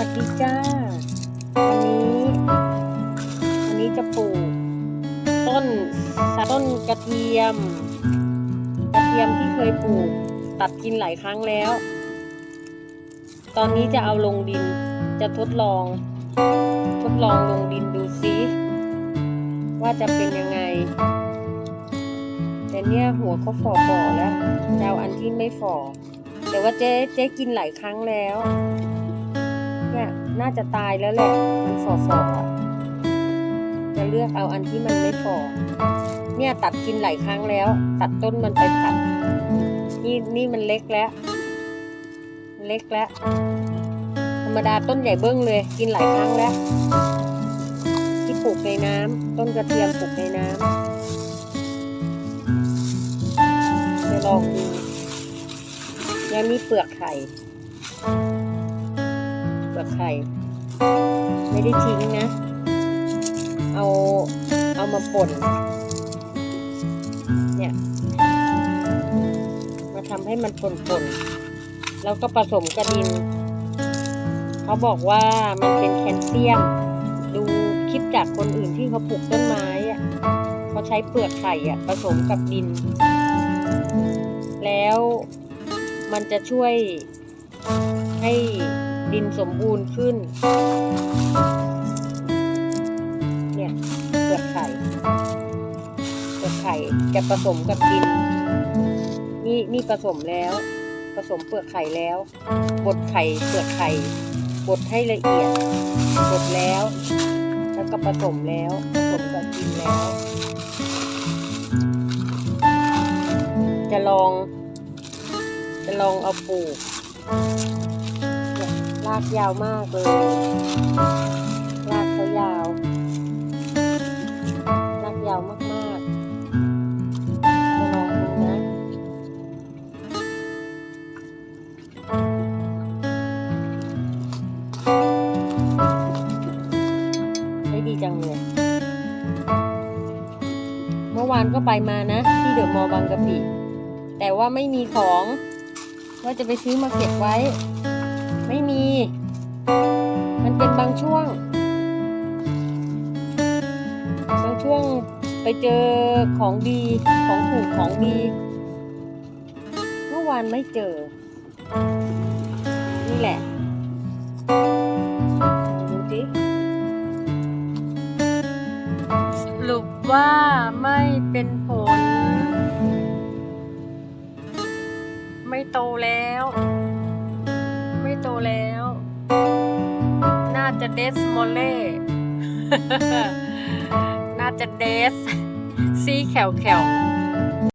วัสดีจ้า วันนี้วันนี้จะปลูก ต้นต้นกระเทียม กระเทียมที่เคยปลูก ตัดกินหลายครั้งแล้ว ตอนนี้จะเอาลงดินจะทดลอง ทดลองลงดินดูซิว่าจะเป็นยังไง แต่เนี่ยหัวเขาฝ่อฝ่อแล้วจะเอาอันที่ไม่ฝ่อแต่ว่าเจ๊เจ๊กินหลายครั้งแล้ว เนี่ยน่าจะตายแล้วแหละมันฝ่อฝ่อๆอะจะเลือกเอาอันที่มันไม่ฝ่อเนี่ยตัดกินหลายครั้งแล้ว ตัดต้นมันไปผัดนี่นี่มันเล็กแล้ว เล็กแล้ว ธรรมดาต้นใหญ่เบิ้งเลย กินหลายครั้งแล้ว ที่ปลูกในน้ำต้นกระเทียมปลูกในน้ำจะลองดูแล้วนี่เปลือกไข่ เปลือกไข่ ไม่ได้ทิ้งนะ เอาเอามาป่น เนี่ย มาทำให้มันป่นๆ แล้วก็ผสมกระดิน เขาบอกว่ามันเป็นแคลเซียม ดูคลิปจากคนอื่นที่เขาปลูกต้นไม้อะเขาใช้เปลือกไข่อะผสมกับดิน แล้วมันจะช่วยให้ ดินสมบูรณ์ขึ้น เนี่ยเปลือกไข่เปลือกไข่จะผสมกับดิน นี่นี่ผสมแล้ว ผสมเปลือกไข่แล้วบดไข่เปลือกไข่บดให้ละเอียดบดแล้ว แล้วก็ผสมแล้วผสมกับดินแล้ว จะลอง จะลองเอาปลูก เนี่ยรากยาวมากเลยรากเขายาวรากยาวมากๆจะลองดูนะ ได้ดีจังเลย เมื่อวานก็ไปมานะ ที่เดอะมอลล์บางกะปิ แต่ว่าไม่มีของ ว่าจะไปซื้อมาเก็บไว้ ไม่มี มันเป็นบางช่วง บางช่วงไปเจอของดีของถูกของดี เมื่อวานไม่เจอ นี่แหละดูสิสรุปว่าไม่เป็นผล ไม่โตแล้ว โตแล้ว น่าจะเดสโมเล่ น่าจะเดส ซีแขวแขว